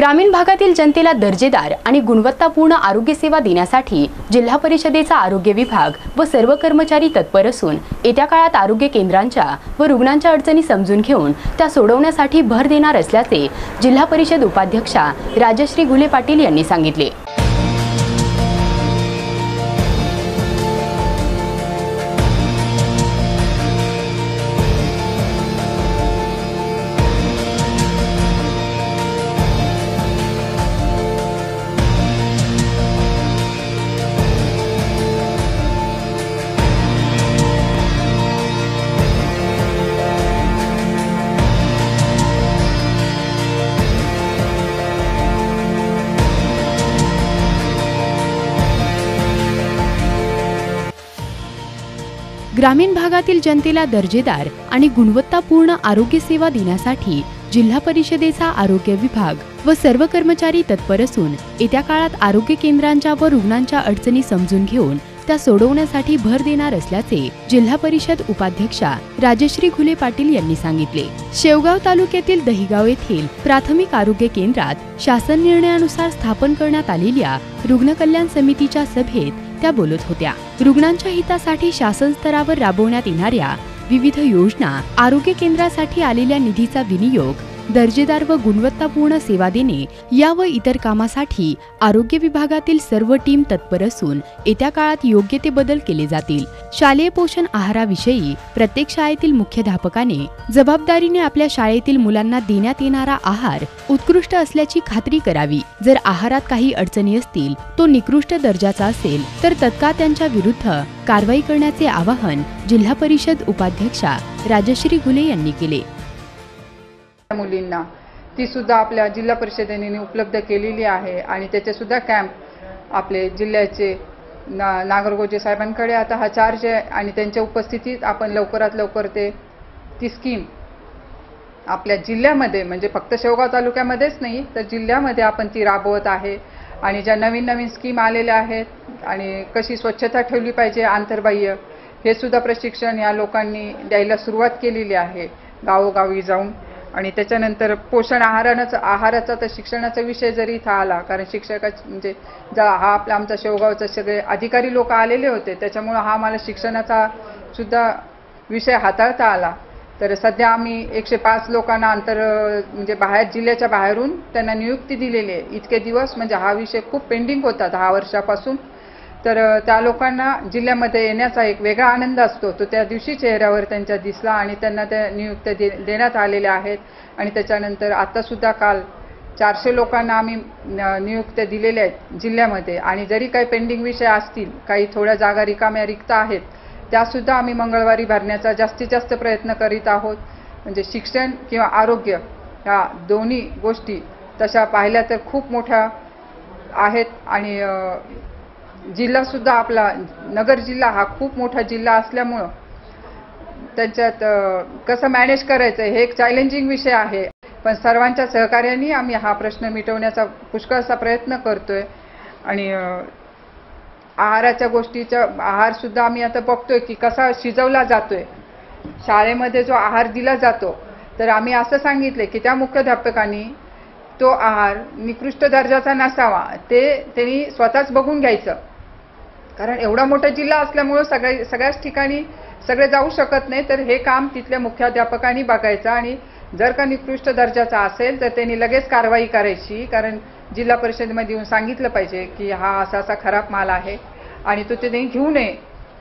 ग्रामीण भागातील जनतेला दर्जेदार आणि गुणवत्तापूर्ण आरोग्य सेवा देण्यासाठी जिल्हा परिषदेचा आरोग्य विभाग व सर्व कर्मचारी तत्पर असून येत्या काळात आरोग्य केंद्रांच्या व रुग्णांच्या अडचणी समजून घेऊन त्या सोडवण्यासाठी भर देणार असल्याचे जिल्हा परिषद उपाध्यक्षा राजश्री घुले पाटील यांनी सांगितले. ग्रामीण भागातील जनतेला दर्जेदार आणि गुणवत्तापूर्ण आरोग्य सेवा देण्यासाठी जिल्हा परिषदेचा आरोग्य विभाग व सर्व कर्मचारी तत्पर असून येत्या काळात आरोग्य केंद्रांच्या व रुग्णांच्या अडचणी समजून घेऊन त्या सोडवण्यासाठी भर देणार असल्याचे जिल्हा परिषद उपाध्यक्षा राजश्री घुले पाटील यांनी सांगितले. शेवगाव तालुक्यातील दहिगाव येथील प्राथमिक आरोग्य केंद्रात शासन निर्णयानुसार स्थापन करण्यात आलेल्या रुग्ण कल्याण समितीच्या सभेत त्या बोलत होत्या. रुग्णांच्या हितासाठी शासन स्तरावर राबवण्यात येणाऱ्या विविध योजना आरोग्य केंद्रासाठी आलेल्या निधीचा विनियोग दर्जेदार व गुणवत्तापूर्ण सेवा देणे या व इतर कामासाठी आरोग्य विभागातील सर्व टीम तत्पर असून येत्या काळात योग्य ते बदल केले जातील. शालेय पोषण आहाराविषयी प्रत्येक शाळेतील मुख्याध्यापकाने जबाबदारीने आपल्या शाळेतील मुलांना देण्यात येणारा आहार उत्कृष्ट असल्याची खात्री करावी. जर आहारात काही अडचणी असतील तो निकृष्ट दर्जाचा असेल तर तत्काळ त्यांच्या विरुद्ध कारवाई करण्याचे आवाहन जिल्हा परिषद उपाध्यक्षा राजश्री घुले यांनी केले. मुलींना. ती सुद्धा आपल्या जिल्हा परिषदेने उपलब्ध केलेली आहे आणि त्याचे सुद्धा कॅम्प आपले जिल्ह्याचे ना नागरगोजे साहेबांकडे. आता हा चार्ज आहे आणि त्यांच्या उपस्थितीत आपण लवकरात लवकर ते ती स्कीम आपल्या जिल्ह्यामध्ये म्हणजे फक्त शेवगाव तालुक्यामध्येच नाही तर जिल्ह्यामध्ये आपण ती राबवत आहे. आणि ज्या नवीन नवीन स्कीम आलेल्या आहेत आणि कशी स्वच्छता ठेवली पाहिजे आंतरबाह्य हे सुद्धा प्रशिक्षण या लोकांनी द्यायला सुरुवात केलेली आहे. गावोगावी जाऊन आणि त्याच्यानंतर पोषण आहारानंच आहाराचा तर शिक्षणाचा विषय जरी इथं आला कारण शिक्षका म्हणजे जा हा आपला आमचा शेवगावचा सगळे अधिकारी लोक आलेले होते त्याच्यामुळं हा मला शिक्षणाचा सुद्धा विषय हाताळता आला. तर सध्या आम्ही एकशे पाच लोकांना अंतर म्हणजे बाहेर जिल्ह्याच्या बाहेरून त्यांना नियुक्ती दिलेली आहे. इतके दिवस म्हणजे हा विषय खूप पेंडिंग होता दहा वर्षापासून. तर त्या लोकांना जिल्ह्यामध्ये येण्याचा एक वेगळा आनंद असतो. तो त्या दिवशी चेहऱ्यावर त्यांच्या दिसला आणि त्यांना त्या नियुक्त्या दे देण्यात आलेल्या आहेत. आणि त्याच्यानंतर आत्तासुद्धा काल चारशे लोकांना आम्ही नियुक्त्या दिलेल्या आहेत जिल्ह्यामध्ये. आणि जरी काही पेंडिंग विषय असतील काही थोड्या जागा रिकाम्या रिक्त आहेत त्यासुद्धा आम्ही मंगळवारी भरण्याचा जास्तीत जास्त प्रयत्न करीत आहोत. म्हणजे शिक्षण किंवा आरोग्य ह्या दोन्ही गोष्टी तशा पाहिल्या तर खूप मोठ्या आहेत. आणि जिल्हासुद्धा आपला नगर जिल्हा हा खूप मोठा जिल्हा असल्यामुळं त्यांच्यात कसं मॅनेज करायचं हे एक चॅलेंजिंग विषय आहे. पण सर्वांच्या सहकार्याने आम्ही हा प्रश्न मिटवण्याचा पुष्कळसा प्रयत्न करतोय. आणि आहाराच्या गोष्टीचा आहारसुद्धा आम्ही आता बघतोय की कसा शिजवला जातोय. शाळेमध्ये जो आहार दिला जातो तर आम्ही असं सांगितले की त्या मुख्याध्यापकांनी तो आहार निकृष्ट दर्जाचा नसावा. ते त्यांनी स्वतःच बघून घ्यायचं. कारण एवढा मोठा जिल्हा असल्यामुळं सगळ्या सगळ्याच ठिकाणी सगळे जाऊ शकत नाही तर हे काम तिथल्या मुख्याध्यापकांनी बघायचं. आणि जर का निकृष्ट दर्जाचा असेल तर त्यांनी लगेच कारवाई करायची. कारण जिल्हा परिषदेमध्ये येऊन सांगितलं पाहिजे की हा असा असा खराब माल आहे आणि तो त्यांनी घेऊ नये.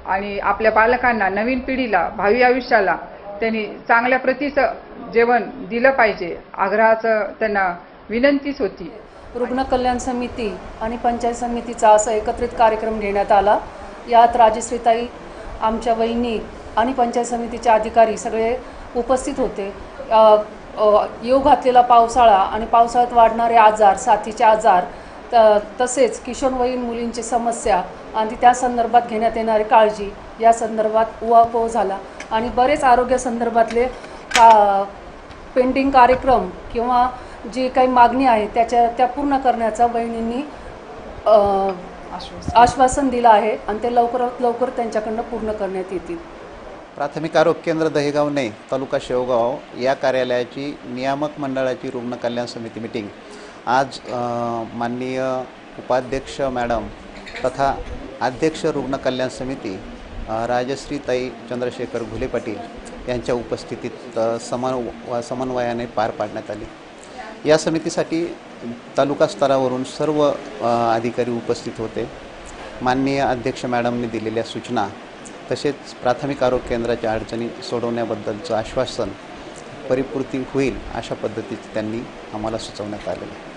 आणि आपल्या बालकांना नवीन पिढीला भावी आयुष्याला त्यांनी चांगल्या प्रतीचं जेवण दिलं पाहिजे. आग्रहाचं त्यांना विनंतीच होती. रुग्ण कल्याण समिती आणि पंचायत समितीचा असा एकत्रित कार्यक्रम घेण्यात आला. यात राजश्रीताई आमच्या वहिनी आणि पंचायत समितीचे अधिकारी सगळे उपस्थित होते. येऊ घातलेला पावसाळा आणि पावसाळ्यात वाढणारे आजार साथीचे आजार त तसेच किशोरवयीन मुलींची समस्या आणि त्या संदर्भात घेण्यात येणारी काळजी या संदर्भात उहापोह झाला. आणि बरेच आरोग्य संदर्भातले का पेंडिंग कार्यक्रम किंवा जी काही मागणी आहे त्याच्या त्या पूर्ण करण्याचा बहिणींनी आश्वासन दिलं आहे आणि ते लवकरात लवकर त्यांच्याकडनं पूर्ण करण्यात येतील. प्राथमिक आरोग्य केंद्र दहेगावने तालुका शेवगाव या कार्यालयाची नियामक मंडळाची रुग्ण कल्याण समिती मिटिंग. आज माननीय उपाध्यक्ष मॅडम तथा अध्यक्ष रुग्ण कल्याण समिती राजश्रीताई चंद्रशेखर घुले पाटील यांच्या उपस्थितीत समन्व समन्वयाने पार पाडण्यात आली. या समितीसाठी तालुका स्तरावरून सर्व अधिकारी उपस्थित होते. माननीय अध्यक्ष मॅडमने दिलेल्या सूचना तसेच प्राथमिक आरोग्य केंद्राच्या अडचणी सोडवण्याबद्दलचं आश्वासन परिपूर्ती होईल अशा पद्धतीचं त्यांनी आम्हाला सुचवण्यात आलेलं आहे.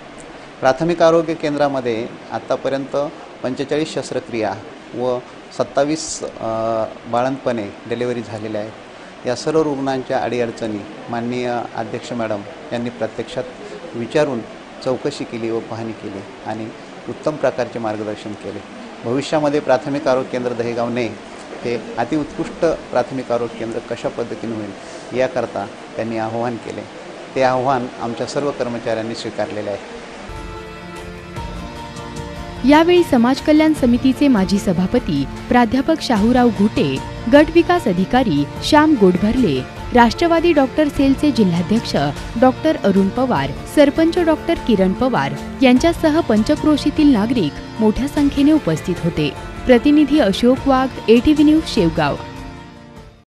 प्राथमिक आरोग्य केंद्रामध्ये आत्तापर्यंत पंचेचाळीस शस्त्रक्रिया व सत्तावीस बाळंतपणे डिलिव्हरी झालेल्या आहेत. या सर्व रुग्णांच्या अडीअडचणी माननीय अध्यक्ष मॅडम यांनी प्रत्यक्षात विचारून चौकशी केली व पाहणी केली आणि उत्तम प्रकारचे मार्गदर्शन केले. भविष्यामध्ये प्राथमिक आरोग्य केंद्र दहेगावने हे अतिउत्कृष्ट प्राथमिक आरोग्य केंद्र कशा पद्धतीने होईल याकरता त्यांनी आव्हान केले. ते आव्हान आमच्या सर्व कर्मचाऱ्यांनी स्वीकारलेले आहे. यावेळी समाज कल्याण समितीचे माजी सभापती प्राध्यापक शाहूराव घुटे गट विकास अधिकारी श्याम गोडभरले राष्ट्रवादी डॉक्टर सेलचे जिल्हाध्यक्ष डॉक्टर अरुण पवार सरपंच डॉक्टर किरण पवार यांच्यासह पंचक्रोशीतील नागरिक मोठ्या संख्येने उपस्थित होते. प्रतिनिधी अशोक वाघ एटीव्ही न्यूज शेवगाव.